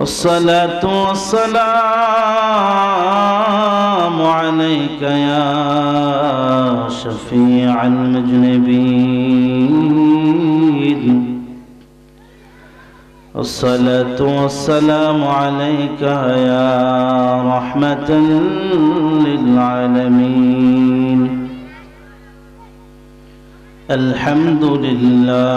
الصلاة والسلام عليك يا شفيع المجنبين. الصلاة والسلام عليك يا رحمة للعالمين. الحمد لله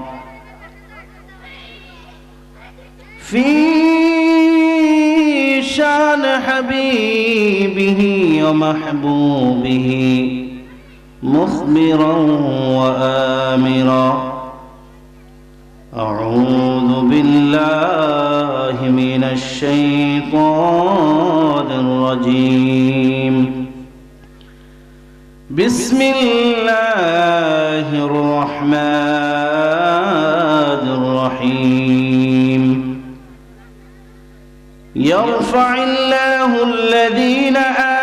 في شان حبيبه ومحبوبه مخبرا وآمرا. أعوذ بالله من الشيطان الرجيم. بسم الله الرحمن يرفع الله الذين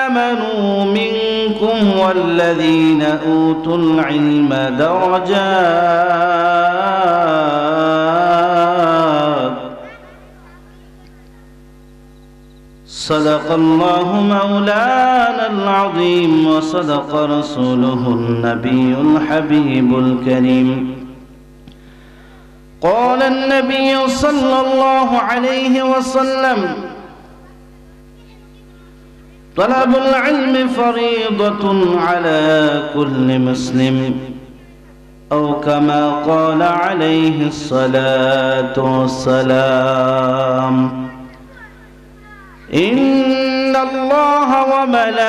آمنوا منكم والذين أوتوا العلم درجات. صدق الله مولانا العظيم وصدق رسوله النبي الحبيب الكريم. قال النبي صلى الله عليه وسلم طلب العلم فريضة على كل مسلم أو كما قال عليه الصلاة والسلام إن الله وملائكته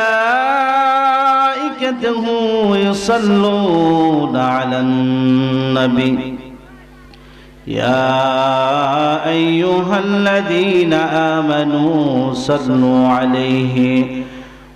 يصلون على النبي يا أيها الذين آمنوا صلوا عليه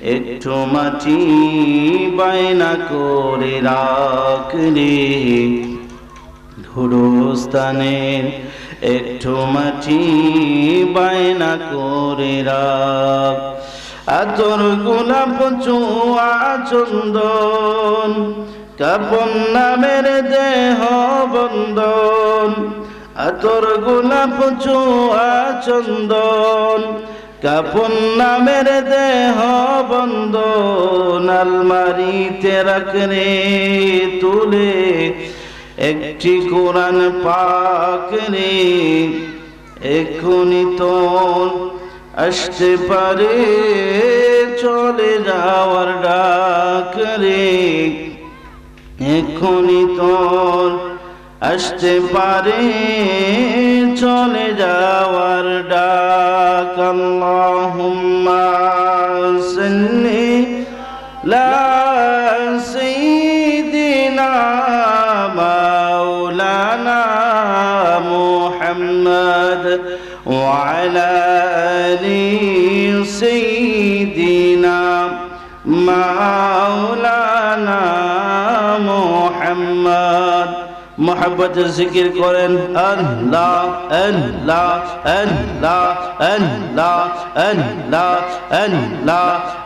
একটু মাটি বায়না করে রাখলে গুরুস্থানের একটু মাটি বায়না করে রাখ। আতর গোলাপ চুয়া চন্দন, কাপন নামের দেহ বন্দন আতর গোলাপ চুয়া চন্দন কাপন নামের দেহ বন্দন আলমারিতে রাখরে তুলে, একটি কোরআন পাক রে এক্ষুনি তো আসতে পারে, চলে যাওয়ার ডাক রে এক্ষুনি তোর আসতে পারে চলে যাওয়ার ডাক আল্লাহুম্মা সাল্লি লা সাইয়্যিদিনা মাওলানা محبت ذکر کریں ان لا ان لا ان لا ان لا ان لا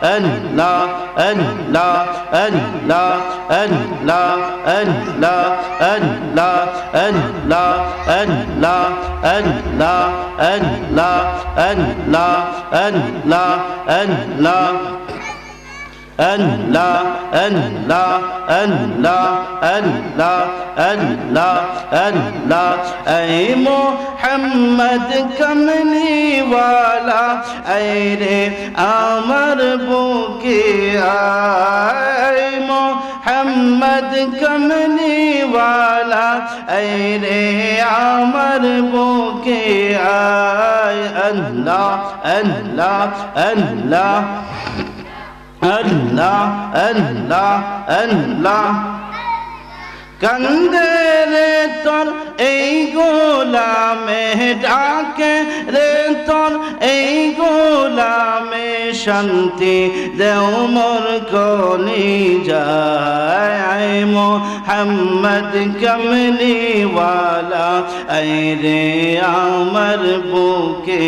ان لا ان لا ان لا ان لا ان لا لا أن لا أن لا أن لا أن لا أن لا أن لا أي محمد كمني والا أي أمر بوكي أي محمد كمني والا أي أمر بوكي أي أن لا أن لا أن لا الله الله الله কান্দে রে তোর এই গোলামে ডাকে রে তোর এই গোলামে শান্তি দেও মোর কলি যায়। মোহাম্মদ কমলি ওয়ালা আই রে আমার বুকে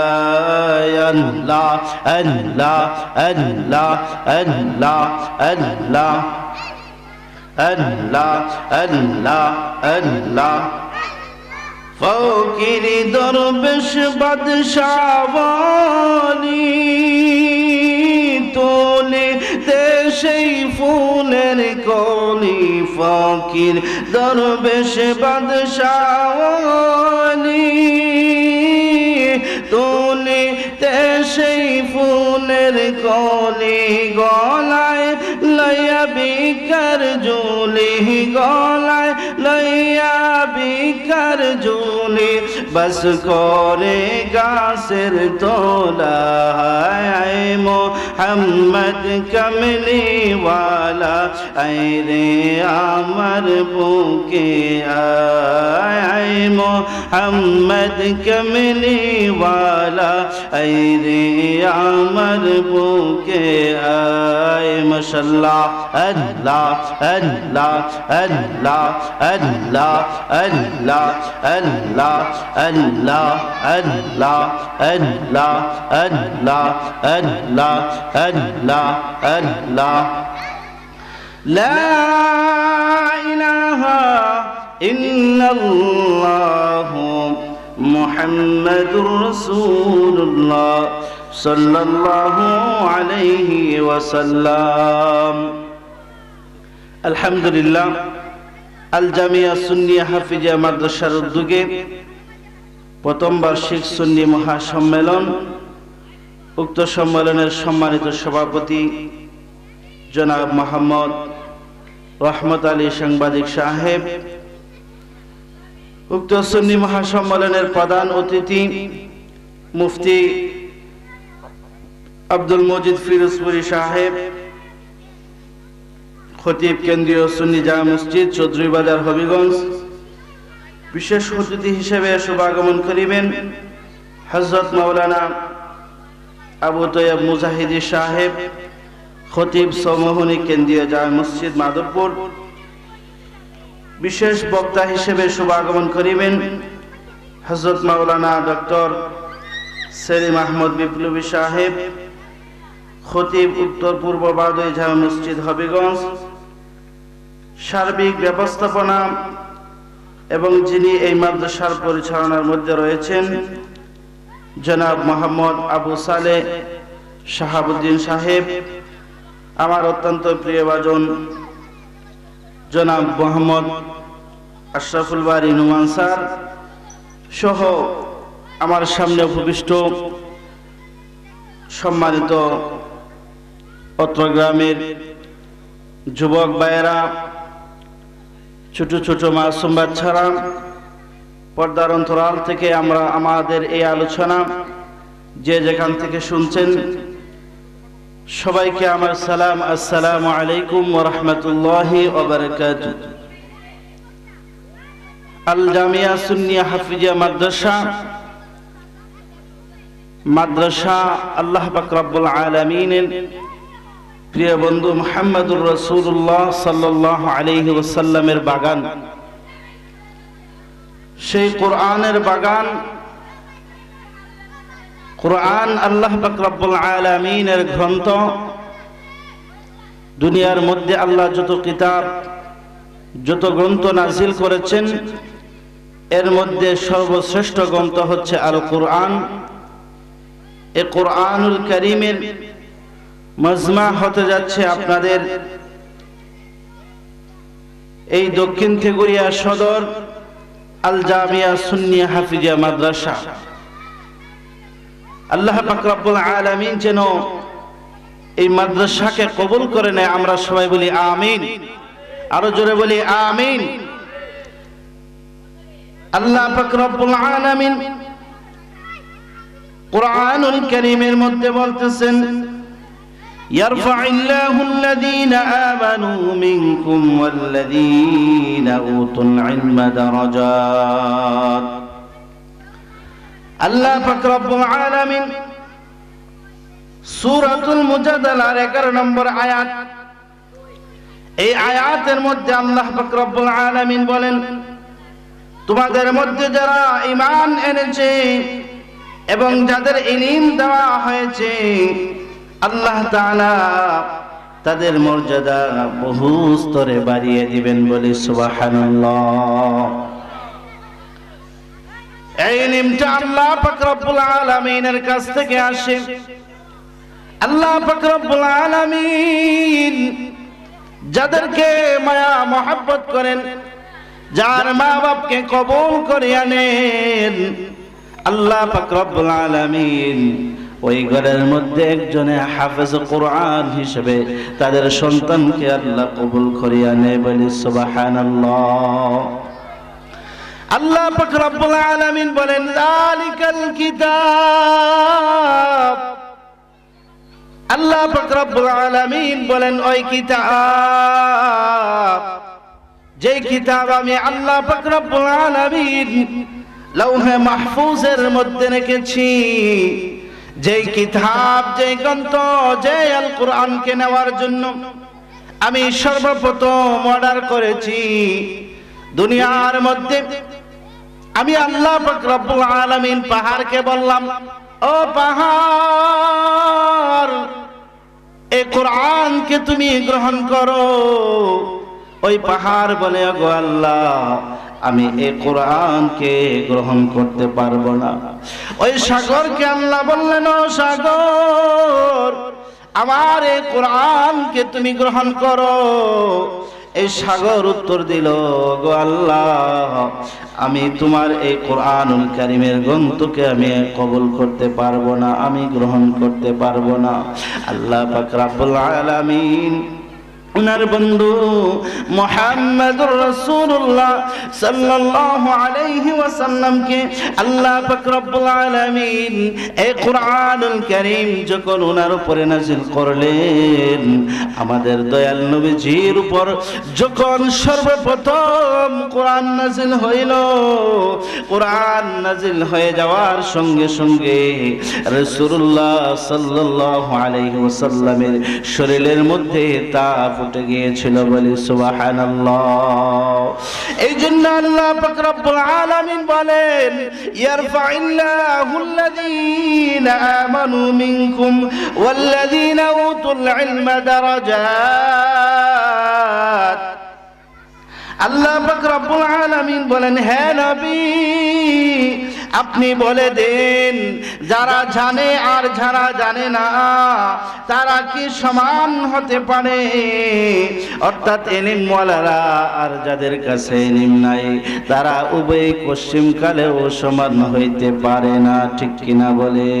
আয়। আল্লাহ আল্লাহ আল্লাহ আল্লাহ আল্লাহ। আল্লাহ আল্লাহ আল্লাহ। ফকির দরবেশ বাদশাবানি তোলে দেশেই ফুলের কলি। ফকির দরবেশ বাদশাওয়ানি তোলে দেশেই ফুলের কলি। গলায় লয়া বিকার জোলি গলায় লইয়া বিকার জুলি বস করে গাছের তোলায় মোহাম্মদ কমলি ওয়ালা আই রে আমার বুকে আয় মোহাম্মদ কমলি ওয়ালা আই রে আমার বুকে আয় মশাল্লাহ আল্লাহ আল্লাহ আল্লাহ আল্লাহ আল্লাহ আল্লাহ আল্লাহ আল্লাহ আল্লাহ আল্লাহ আল্লাহ আল্লাহ আল্লাহ لا إله إلا الله محمد رسول الله صلى الله عليه وسلم الحمد لله আল জামিয়া সুন্নিয়া হাফিজা মাদ্রাসার উদ্যোগে প্রথম বার্ষিক সুন্নি মহাসম্মেলন, উক্ত সম্মেলনের সম্মানিত সভাপতি জনাব মোহাম্মদ রহমত আলী সাংবাদিক সাহেব, উক্ত সুন্নি মহাসম্মেলনের প্রধান অতিথি মুফতি আব্দুল মজিদ ফিরোজপুরি সাহেব, খতিব কেন্দ্রীয় সুন্নি জামা মসজিদ চৌধুরী বাজার হবিগঞ্জ বিশেষ অতিথি হিসেবে শুভাগমন করিবেন হজরত মাওলানা আবু তৈয়ব মুজাহিদি সাহেব, খতিব সমোহনী কেন্দ্রীয় জামা মসজিদ মাধবপুর। বিশেষ বক্তা হিসেবে শুভাগমন করিবেন হজরত মাওলানা ডক্টর সেলিম আহমদ বিপ্লবী সাহেব, খতিব উত্তর পূর্ব বাদই জামা মসজিদ হবিগঞ্জ। সার্বিক ব্যবস্থাপনা এবং যিনি এই মাদ্রাসার পরিচালনার মধ্যে রয়েছেন, জনাব মোহাম্মদ আবু সালে শাহাবুদ্দিন সাহেব, আমার অত্যন্ত প্রিয় বাজন, জনাব মোহাম্মদ আশরাফুল বাড়ি নুমান স্যার সহ আমার সামনে উপবিষ্ট সম্মানিত অত্র গ্রামের যুবক ভাইয়েরা ছোট ছোট মাসুম বাচ্চারা, পর্দার অন্তরাল থেকে আমরা আমাদের এই আলোচনা যে যেখান থেকে শুনছেন, সবাইকে আমার সালাম, আসসালামু আলাইকুম ওরহমতুল্লাহ ওবরকাত আল জামিয়া সুন্নিয়া হাফিজিয়া মাদ্রাসা মাদ্রাসা আল্লাহ পাক রব্বুল আলামিনের প্রিয় বন্ধু মুহাম্মদুর রাসূলুল্লাহ সাল্লাল্লাহু আলাইহি ওয়াসাল্লামের বাগান। সেই কোরআনের বাগান, কোরআন আল্লাহ পাক রব্বুল আলামিনের গ্রন্থ। দুনিয়ার মধ্যে আল্লাহ যত কিতাব, যত গ্রন্থ নাজিল করেছেন, এর মধ্যে সর্বশ্রেষ্ঠ গ্রন্থ হচ্ছে আল কোরআন এ কোরআনুল করিমের মজমা হতে যাচ্ছে আপনাদের এই দক্ষিণ থেগুরিয়া সদর আল জামিয়া সুন্নিয়া হাফিজিয়া মাদ্রাসা। আল্লাহ পাকরাবুল আলামিন যেন এই মাদ্রাসাকে কবুল করে নেয়, আমরা সবাই বলি আমিন। আরও জোরে বলি আমিন। আল্লাহ পাকরাবুল আলামিন কোরআনুল কারীমের মধ্যে বলতেছেন يرفع الله الذين آمنوا منكم والذين أوتوا العلم درجات আল্লাহ পাক রব্বুল আলামিন সূরাতুল মুজাদালার 11 নম্বর আয়াত এই আয়াতের মধ্যে আল্লাহ পাক রব্বুল আলামিন বলেন তোমাদের মধ্যে যারা ঈমান এনেছে এবং যাদের ইলম দেওয়া হয়েছে আল্লাহ তাদের মর্যাদা বহু স্তরে বাড়িয়ে দিবেন বলে এই নিমটা আল্লাহ কাছ থেকে আসে। আল্লাহ যাদেরকে মায়া মহাব্বত করেন, যার মা বাপকে কবুল করে আনেন, আল্লাহ পাক আলামিন ওই ঘরের মধ্যে একজনে হাফেজ কোরআন হিসেবে তাদের সন্তানকে আল্লাহ কবুল করিয়া নেয় বলি সুবহানাল্লাহ। আল্লাহ পাক আলামিন বলেন যালিকাল কিতাব। আল্লাহ পাক আলামিন বলেন, ওই কিতাব যে কিতাব আমি আল্লাহ পাক রব্বুল আলামিন লৌহে মাহফুজের মধ্যে রেখেছি। যে কিতাব যে গ্রন্থ যে আল কোরআনকে নেওয়ার জন্য আমি সর্বপ্রথম অর্ডার করেছি দুনিয়ার মধ্যে। আমি আল্লাহ রব্বুল আলামিন পাহাড়কে বললাম, ও পাহাড় এই কোরআনকে তুমি গ্রহণ করো। ওই পাহাড় বলে গো আল্লাহ আমি এই কোরআনকে গ্রহণ করতে পারব না। ওই সাগরকে আল্লাহ বললেন, ও সাগর, আমার এই কোরআনকে তুমি গ্রহণ করো। এই সাগর উত্তর দিল, গো আল্লাহ, আমি তোমার এই কোরআনুল কারিমের গ্রন্থকে আমি কবুল করতে পারব না, আমি গ্রহণ করতে পারব না। আল্লাহ পাক রাব্বুল আলামিন উনার বন্ধু মোহাম্মদুর রাসূলুল্লাহ সাল্লাল্লাহু আলাইহি ওয়াসাল্লামকে আল্লাহ পাক রব্বুল আলামিন এই কোরআনুল কারীম যখন উনার উপরে নাযিল করলেন, আমাদের দয়াল নবীজির উপর যখন সর্বপ্রথম কোরআন নাযিল হইল, কোরআন নাযিল হয়ে যাওয়ার সঙ্গে সঙ্গে রাসূলুল্লাহ সাল্লাল্লাহু আলাইহি ওয়াসাল্লামের শরীরের মধ্যে তাপ উঠে গিয়েছিল, বলে সুবাহান এই জন্য আল্লাহ পাক রব্বুল আলামিন বলেন ইয়ারফাইল্লাহু আল্লাযীনা আমানু মিনকুম ওয়াল্লাযীনা উতুল ইলমা দারাজাত। আল্লাহ পাক রব্বুল আলামিন বলেন, হে নবী, আপনি বলে দেন, যারা জানে আর যারা জানে না, তারা কি সমান হতে পারে? অর্থাৎ এলিমওয়ালারা আর যাদের কাছে এলিম নাই, তারা উভয় পশ্চিমকালেও সমান হইতে পারে না, ঠিক কিনা বলে?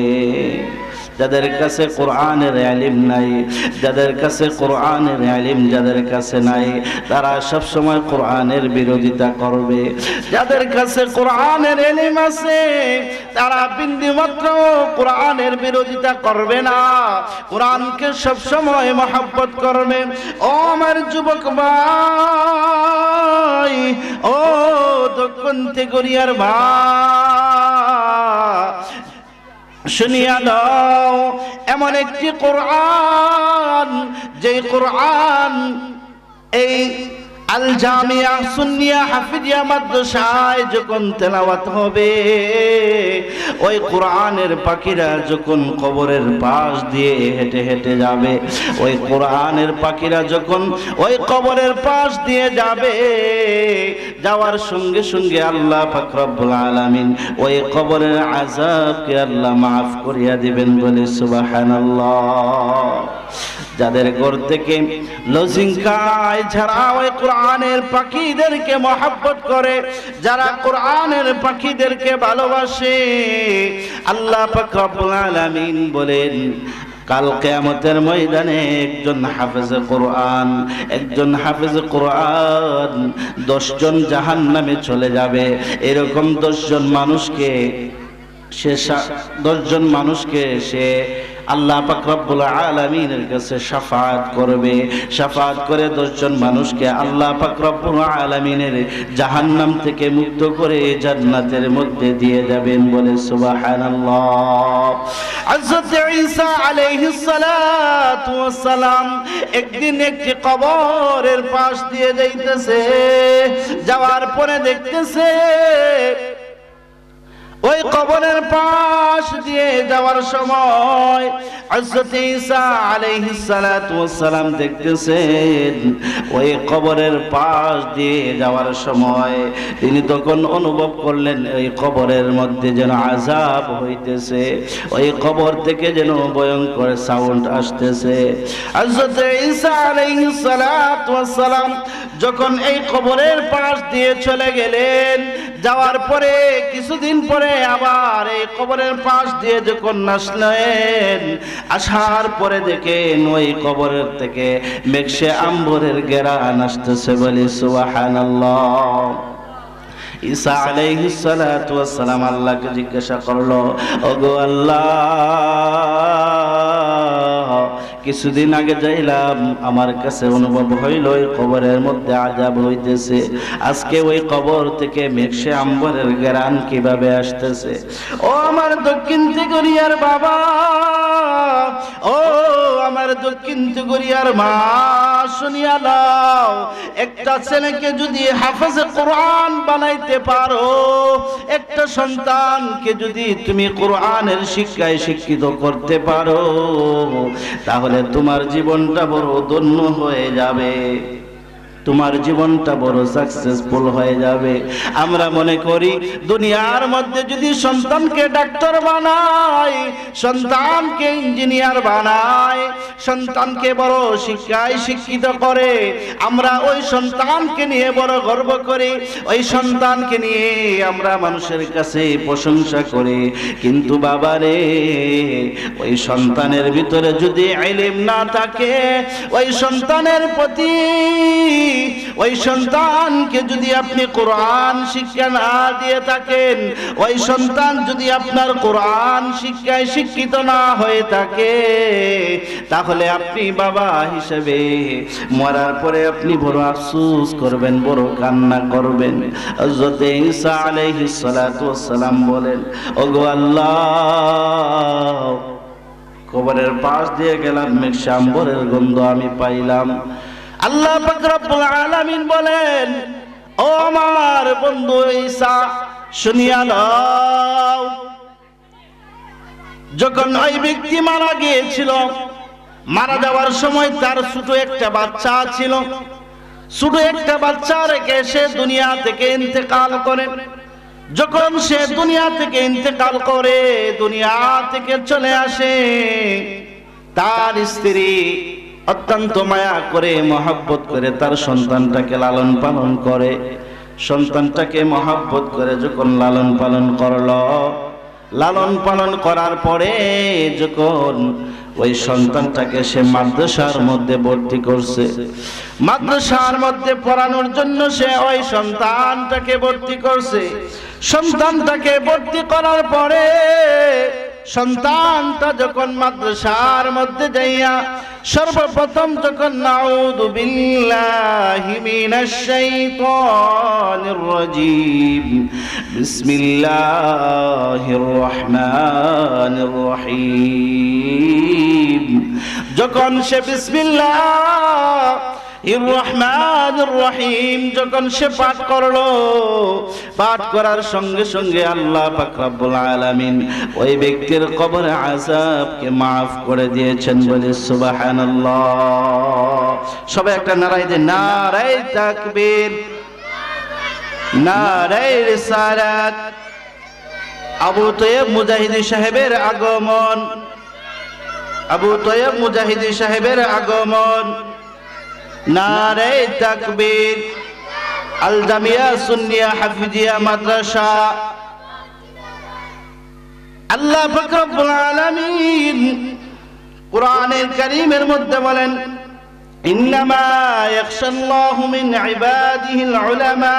যাদের কাছে কোরআনের আলিম নাই, যাদের কাছে কোরআনের আলিম যাদের কাছে নাই, তারা সব সময় কোরআনের বিরোধিতা করবে। যাদের কাছে কোরআনের আলিম আছে, তারা বিন্দু মাত্র কোরআনের বিরোধিতা করবে না। কোরআনকে সব সময় মহাব্বত করবে। ও আমার যুবক ভাই, ও দক্ষিণ তেগরিয়ার ভাই শুনিয়া দাও এমন একটি কোরআন যে কোরআন এই আল জামিয়া সুন্নিয়া হাফিজিয়া মাদ্রাসায় যখন তেলাওয়াত হবে, ওই কোরআনের পাখিরা যখন কবরের পাশ দিয়ে হেঁটে হেঁটে যাবে, ওই কোরআনের পাখিরা যখন ওই কবরের পাশ দিয়ে যাবে, যাওয়ার সঙ্গে সঙ্গে আল্লাহ ফাকরাবুল আলামিন ওই কবরের আজাবকে আল্লাহ মাফ করিয়া দিবেন বলে সুবহানাল্লাহ। যাদের ঘর থেকে খায় যারা ওই কোরআনের পাখিদেরকে মহাব্বত করে, যারা কোরআনের পাখিদেরকে ভালোবাসে, আল্লাহ পাক আলামিন বলেন, কাল কেয়ামতের ময়দানে একজন হাফেজ কোরআন, একজন হাফেজ কোরআন দশজন জাহান নামে চলে যাবে। এরকম দশজন মানুষকে সে দশজন মানুষকে সে আল্লাহ পাক রব্বুল আলামিনের কাছে শাফাত করবে। শাফাত করে দশজন মানুষকে আল্লাহ পাক রব্বুল আলামিনের জাহান্নাম থেকে মুক্ত করে জান্নাতের মধ্যে দিয়ে যাবেন বলে সালাম একদিন একটি কবরের পাশ দিয়ে যাইতেছে। যাওয়ার পরে দেখতেছে ওই কবরের পাশ দিয়ে যাওয়ার সময় দেখতেছেন, ওই কবরের পাশ দিয়ে যাওয়ার সময় তিনি তখন অনুভব করলেন, ওই কবরের মধ্যে যেন আযাব হইতেছে, ওই কবর থেকে যেন ভয়ঙ্কর সাউন্ড আসতেছে। যখন এই কবরের পাশ দিয়ে চলে গেলেন, যাওয়ার পরে, কিছুদিন পরে আবার এই কবরের পাশ দিয়ে যখন আসলেন আসার পরে দেখেন ওই কবরের থেকে মেঘসে আম্বরের গেরান আসতেছে বলে, সুবহানাল্লাহ। ঈসা আলাইহিস সালাতু ওয়াস সালাম আল্লাহকে জিজ্ঞাসা করল, ওগো আল্লাহ কিছুদিন আগে যাইলাম, আমার কাছে অনুভব হইল ওই কবরের মধ্যে আজাব হইতেছে। আজকে ওই কবর থেকে মেঘসে আম্বরের গেরান কীভাবে আসতেছে? ও আমার দক্ষিণ তেগরিয়ার বাবা, ও আমার দক্ষিণ তেগরিয়ার মা, শুনিয়া নাও, একটা ছেলেকে যদি হাফেজে কোরআন বানাইতে পারো, একটা সন্তানকে যদি তুমি কোরআনের শিক্ষায় শিক্ষিত করতে পারো, তাহলে তোমার জীবনটা বড় ধন্য হয়ে যাবে। তোমার জীবনটা বড় সাকসেসফুল হয়ে যাবে। আমরা মনে করি, দুনিয়ার মধ্যে যদি সন্তানকে ডাক্তার বানায়, সন্তানকে ইঞ্জিনিয়ার বানায়, সন্তানকে বড় শিক্ষায় শিক্ষিত করে, আমরা ওই সন্তানকে নিয়ে বড় গর্ব করি, ওই সন্তানকে নিয়ে আমরা মানুষের কাছে প্রশংসা করি। কিন্তু বাবারে, ওই সন্তানের ভিতরে যদি আইলিম না থাকে, ওই সন্তানের প্রতি ওই সন্তানকে যদি আপনি কোরআন শিক্ষা না দিয়ে থাকেন, ওই সন্তান যদি আপনার কোরআন শিক্ষায় শিক্ষিত না হয়ে থাকে, তাহলে আপনি বাবা হিসেবে মরার পরে আপনি বড় আফসোস করবেন, বড় কান্না করবেন। সালাতু সালাম বলেন, ওগো আল্লাহ, কবরের পাশ দিয়ে গেলাম মেঘশ্যাম্বরের গন্ধ আমি পাইলাম। আল্লাহ আলামিন বলেন, ও আমার বন্ধু ঈসা, শুনিয়া নাও। যখন ওই ব্যক্তি মারা গিয়েছিল, মারা যাওয়ার সময় তার ছোট একটা বাচ্চা ছিল। ছোট একটা বাচ্চা রেখে সে দুনিয়া থেকে ইন্তেকাল করেন যখন সে দুনিয়া থেকে ইন্তেকাল করে, দুনিয়া থেকে চলে আসে, তার স্ত্রী অত্যন্ত মায়া করে, মহাব্বত করে তার সন্তানটাকে লালন পালন করে। সন্তানটাকে মহাব্বত করে যখন লালন পালন করল, লালন পালন করার পরে যখন ওই সন্তানটাকে সে মাদ্রাসার মধ্যে ভর্তি করছে, মাদ্রাসার মধ্যে পড়ানোর জন্য সে ওই সন্তানটাকে ভর্তি করছে। সন্তানটাকে ভর্তি করার পরে সন্তানটা যখন মাদ্রাসার মধ্যে যাইয়া সর্বপ্রথম যখন নাউযু বিল্লাহি মিনাশ শাইতানির রাজীম, বিসমিল্লাহির রহমানির রহিম, যখন সে বিসমিল্লাহ রহিম যখন সে পাঠ করল, পাঠ করার সঙ্গে সঙ্গে আল্লাহ পাক রব্বুল আলামিন ওই ব্যক্তির কবরে আযাবকে maaf করে দিয়েছেন, বলে সুবহানাল্লাহ। সবাই একটা নারাই দে নারাই তাকবীর নারাই রিসালাত। আবু তৈয়ব মুজাহিদি সাহেবের আগমন, আবু তৈয়ব মুজাহিদি সাহেবের আগমন। নারে তাকবীর আল জামিয়া সুন্নিয়া হাফিজিয়া মাদ্রাসা। আল্লাহ পাক রব্বুল আলামিন কোরআনের কারীমের মধ্যে বলেন, ইন্নামা ইয়াখশাল্লাহু মিন ইবাদিহিল উলামা।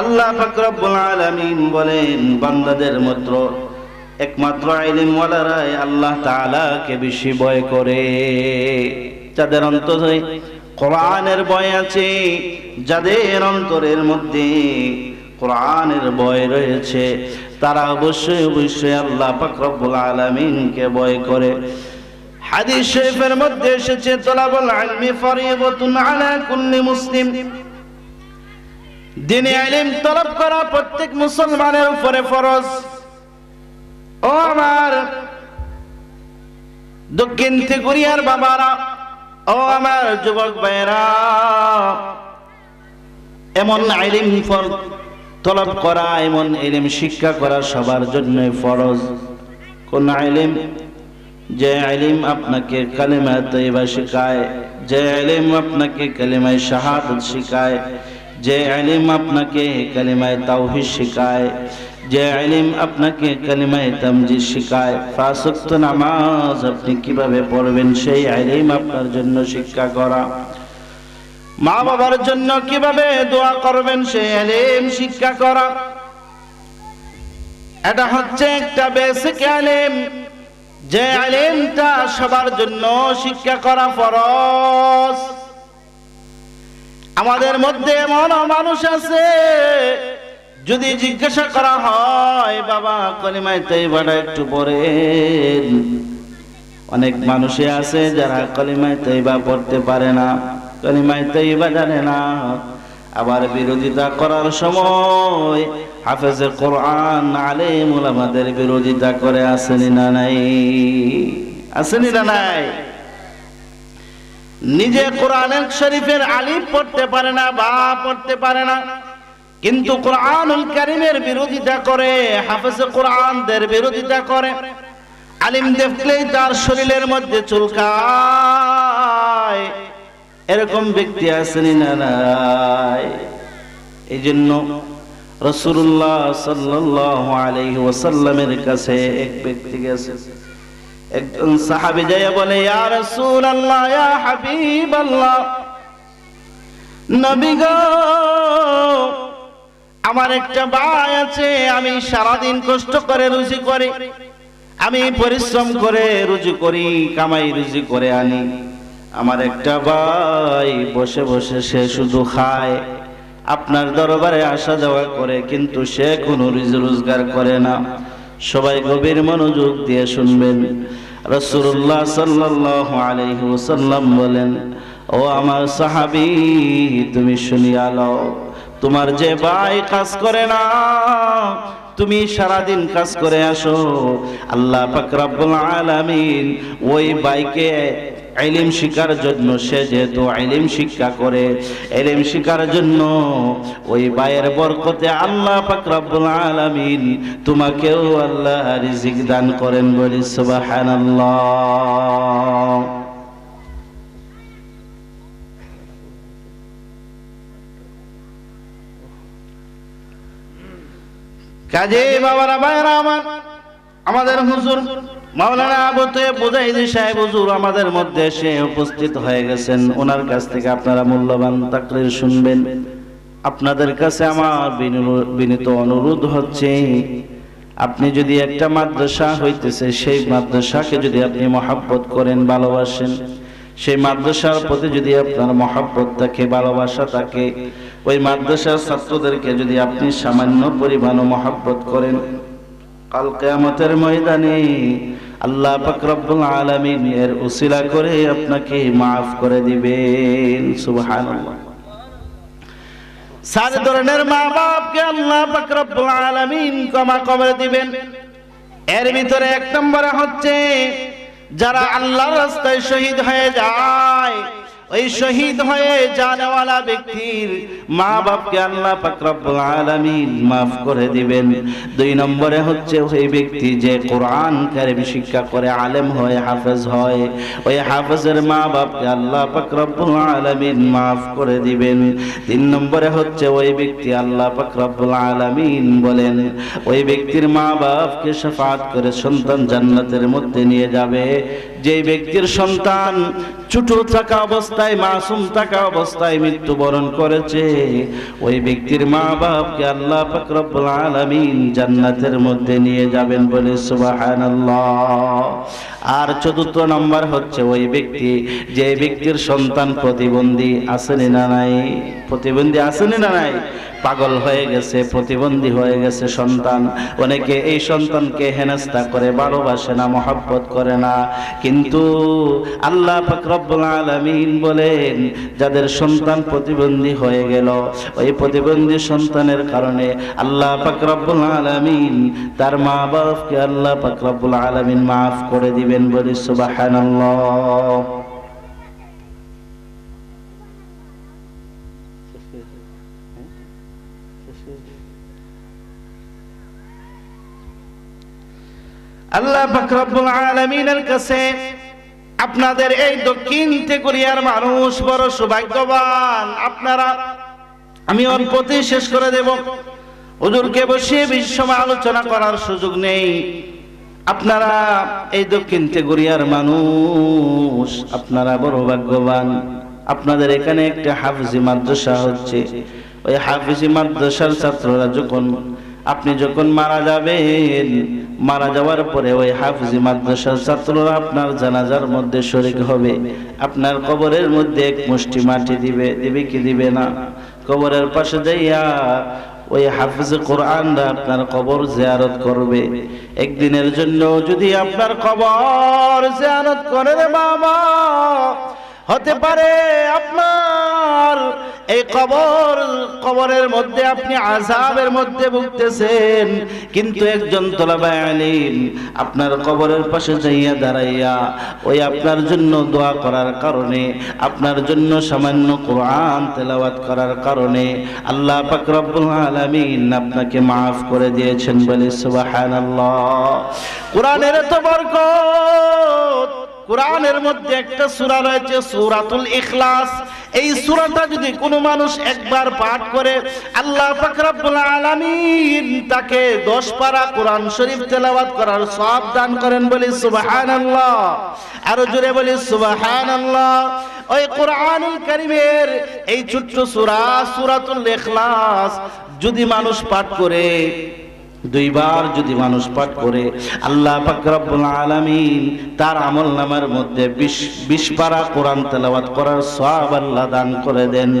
আল্লাহ পাক রব্বুল আলামিন বলেন, বান্দাদের মাত্র একমাত্র আইলিম ওয়ালারাই আল্লাহ তাআলাকে বেশি ভয় করে। যাদের অন্তরে কোরআনের ভয় আছে, যাদের অন্তরের মধ্যে কোরআনের ভয় রয়েছে, তারা অবশ্যই অবশ্যই আল্লাহ পাক রব্বুল আলামিনকে ভয় করে। হাদিস শরীফের মধ্যে এসেছে, তলাবুল ইলমি ফরিয়দাতুন আলা কুল্লি মুসলিম। দিনে ইলম তলব করা প্রত্যেক মুসলমানের উপরে ফরজ। ও আমার দক্ষিণ ত্রিপুরিয়ার বাবারা ও আমার যুবক ভাইরা এমন আইলিম ফল তলব করা, এমন এলিম শিক্ষা করা সবার জন্য ফরজ। কোন আইলিম, যে আইলিম আপনাকে কালিমা তৈবা শেখায়, যে আইলিম আপনাকে কালিমায় শাহাদত শেখায়, যে আইলিম আপনাকে কালিমায় তাওহিদ শেখায় যে আইলিম আপনাকে কালিমায় তামজিদ শেখায় ফাসক্ত নামাজ আপনি কীভাবে পড়বেন সেই আইলিম আপনার জন্য শিক্ষা করা। মা বাবার জন্য কীভাবে দোয়া করবেন সেই আইলিম শিক্ষা করা। এটা হচ্ছে একটা বেসিক আইলিম যে আইলিমটা সবার জন্য শিক্ষা করা ফরজ। আমাদের মধ্যে এমন মানুষ আছে যদি জিজ্ঞাসা করা হয়, বাবা, কলিমায় তৈবাটা একটু পরে অনেক মানুষে আছে যারা কলিমায় তৈবা পড়তে পারে না, কলিমায় তৈবা জানে না। আবার বিরোধিতা করার সময় হাফেজে কোরআন আলেম আমাদের বিরোধিতা করে আসেনি না নাই? আসেনি না নাই? নিজে কোরআনের শরীফের আলিফ পড়তে পারে না, বা পড়তে পারে না। কিন্তু কোরআনুল কারিমের বিরোধিতা করে, হাফেজে কোরআনদের বিরোধিতা করে। আলিম দেখলেই তার শরীরের মধ্যে চুলকায়, এরকম ব্যক্তি আছেন নাই। এই জন্য রসুল্লাহ সাল্লাহ আলাইহি ওয়াসাল্লামের কাছে এক ব্যক্তি গেছে। একজন সাহাবি যাইয়া বলে, ইয়া রাসূলুল্লাহ, ইয়া হাবিবাল্লাহ, নবী গো আমার একটা ভাই আছে, আমি সারাদিন কষ্ট করে রুজি করি। আমি পরিশ্রম করে রুজি করি, কামাই রুজি করে আনি। আমার একটা ভাই বসে বসে সে শুধু খায়। আপনার দরবারে আসা যাওয়া করে, কিন্তু সে কোনো রুজি রোজগার করে না। সবাই গভীর মনোযোগ দিয়ে শুনবেন। রসুল্লাহ সাল্লাহ আলহি ওসাল্লাম বলেন, ও আমার সাহাবি, তুমি শুনিয়া লও। তোমার যে ভাই কাজ করে না, তুমি সারাদিন কাজ করে আসো। আল্লাহ পাক রব্বুল আলামিন ওই বাইকে এলিম শিকার জন্য, সে যেহেতু এলিম শিক্ষা করে, এলিম শিকার জন্য ওই বায়ের বরকতে আল্লাহ পাক রব্বুল আলামিন তোমাকেও আল্লাহ রিজিক দান করেন বলি, সুবহানাল্লাহ। কাজে বাবারা ভাইরা আমার, আমাদের হুজুর মাওলানা আবতে বুঝাইদি সাহেব হুজুর আমাদের মধ্যে এসে উপস্থিত হয়ে গেছেন। ওনার কাছ থেকে আপনারা মূল্যবান তাকরির শুনবেন। আপনাদের কাছে আমার বিনু- বিনীত অনুরোধ হচ্ছে, আপনি যদি একটা মাদ্রাসা হইতেছে, সেই মাদ্রাসাকে যদি আপনি মহাব্বত করেন, ভালোবাসেন, সেই মাদ্রাসার প্রতি যদি আপনার মহাব্বত থাকে, ভালোবাসা থাকে ওই মাদ্রাসার ছাত্রদেরকে যদি আপনি সামান্য পরিমাণ মহাব্বত করেন, কাল কেয়ামতের ময়দানে আল্লাহ পাক রব্বুল আলামিন এর উসিলা করে আপনাকে মাফ করে দিবেন। সুবহানাল্লাহ। সাত ধরনের মা বাপকে আল্লাহ পাক রব্বুল আলামিন ক্ষমা করে দিবেন। এর ভিতরে এক নম্বরে হচ্ছে, যারা আল্লাহর রাস্তায় শহীদ হয়ে যায় ওই শহীদ হয়ে জানেওয়ালা ব্যক্তির মা বাপকে আল্লাহ রব্বুল আলামিন মাফ করে দিবেন। দুই নম্বরে হচ্ছে ওই ব্যক্তি যে কোরআন কারিম শিক্ষা করে আলেম হয় হাফেজ হয়, ওই হাফেজের মা বাপকে আল্লাহ রব্বুল আলামিন মাফ করে দিবেন। তিন নম্বরে হচ্ছে ওই ব্যক্তি আল্লাহ রব্বুল আলামিন বলেন, ওই ব্যক্তির মা বাপকে শাফাত করে সন্তান জান্নাতের মধ্যে নিয়ে যাবে। যে ব্যক্তির সন্তান ছোট থাকা অবস্থায়, মাসুম থাকা অবস্থায় মৃত্যুবরণ করেছে, ওই ব্যক্তির মা বাপকে আল্লাহ পাক রব্বুল আলামিন জান্নাতের মধ্যে নিয়ে যাবেন বলে সুবহানাল্লাহ। আর চতুর্থ নম্বর হচ্ছে ওই ব্যক্তি, যে ব্যক্তির সন্তান প্রতিবন্ধী আসেনি না নাই? প্রতিবন্ধী আসেনি না নাই? পাগল হয়ে গেছে, প্রতিবন্ধী হয়ে গেছে সন্তান। অনেকে এই সন্তানকে হেনস্তা করে, ভালোবাসে না, মহব্বত করে না। কিন্তু আল্লাহ পাক রব্বুল আলামিন বলেন, যাদের সন্তান প্রতিবন্ধী হয়ে গেল, ওই প্রতিবন্ধী সন্তানের কারণে আল্লাহ পাক রব্বুল আলামিন তার মা বাপকে আল্লাহ পাক রব্বুল আলামিন মাফ করে দিবেন বলি সুবহানাল্লাহ। আল্লাহ পাক রব্বুল আলামিনের কাছে আপনাদের এই দক্ষিণ তেকুরিয়ার মানুষ বড় সৌভাগ্যবান। আপনারা, আমি অল্পতেই শেষ করে দেব। হুজুরকে বসিয়ে বেশি সময় আলোচনা করার সুযোগ নেই। আপনারা এই দক্ষিণ তেগুরিয়ার মানুষ, আপনারা বড় ভাগ্যবান। আপনাদের এখানে একটা হাফিজি মাদ্রাসা হচ্ছে। ওই হাফিজি মাদ্রাসার ছাত্ররা যখন আপনি যখন মারা যাবেন, মারা যাওয়ার পরে ওই হাফজি মাদ্রাসার ছাত্ররা আপনার জানাজার মধ্যে শরিক হবে। আপনার কবরের মধ্যে এক মুষ্টি মাটি দিবে দিবে কি দিবে না? কবরের পাশে যাইয়া ওই হাফিজ কোরআনরা আপনার কবর জিয়ারত করবে। একদিনের জন্য যদি আপনার কবর জিয়ারত করে বাবা হতে পারে আপনার এই কবর, কবরের মধ্যে আপনি আজাবের মধ্যে ভুগতেছেন, কিন্তু একজন আপনার কবরের পাশে যাইয়া দাঁড়াইয়া ওই আপনার জন্য দোয়া করার কারণে, আপনার জন্য সামান্য কোরআন তেলাওয়াত করার কারণে আল্লাহ পাক আলামিন আপনাকে মাফ করে দিয়েছেন বলে সুবহানাল্লাহ। কোরআনের তো বরকত কোরআনের মধ্যে একটা সূরা রয়েছে সূরাতুল ইখলাস। এই সূরাটা যদি কোনো মানুষ একবার পাঠ করে, আল্লাহ পাক আলামিন তাকে 10 পারা কোরআন শরীফ তেলাওয়াত করার সওয়াব দান করেন বলি সুবহানাল্লাহ। আরও জোরে বলি সুবহানাল্লাহ। ওই কোরআনুল কারীমের এই ছোট্ট সূরা সূরাতুল ইখলাস যদি মানুষ পাঠ করে দুইবার যদি মানুষ পাঠ করে, আল্লাহ পাক রব্বুল আলামিন তার আমল নামার মধ্যে বিশ পারা কোরআন তেলাওয়াত করার সওয়াব আল্লাহ দান করে দেন।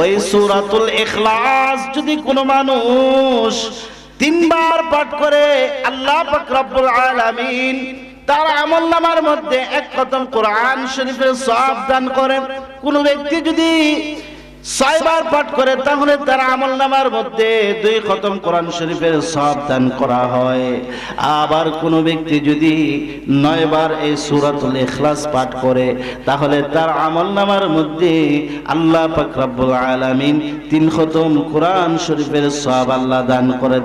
ওই সূরাতুল ইখলাস যদি কোনো মানুষ তিনবার পাঠ করে, আল্লাহ পাক রব্বুল আলামিন তার আমল নামার মধ্যে এক খতম কোরআন শরীফের সওয়াব দান করেন কোন ব্যক্তি যদি ছয়বার পাঠ করে, তাহলে তার আমল নামার মধ্যে দুই খতম কোরআন শরীফের সব দান করা হয়। আবার কোনো ব্যক্তি যদি নয়বার এই সুরাতুল ইখলাস পাঠ করে, তাহলে তার আমল নামার মধ্যে আল্লাহ পাক রব্বুল আলামিন তিন খতম কোরআন শরীফের সব আল্লাহ দান করে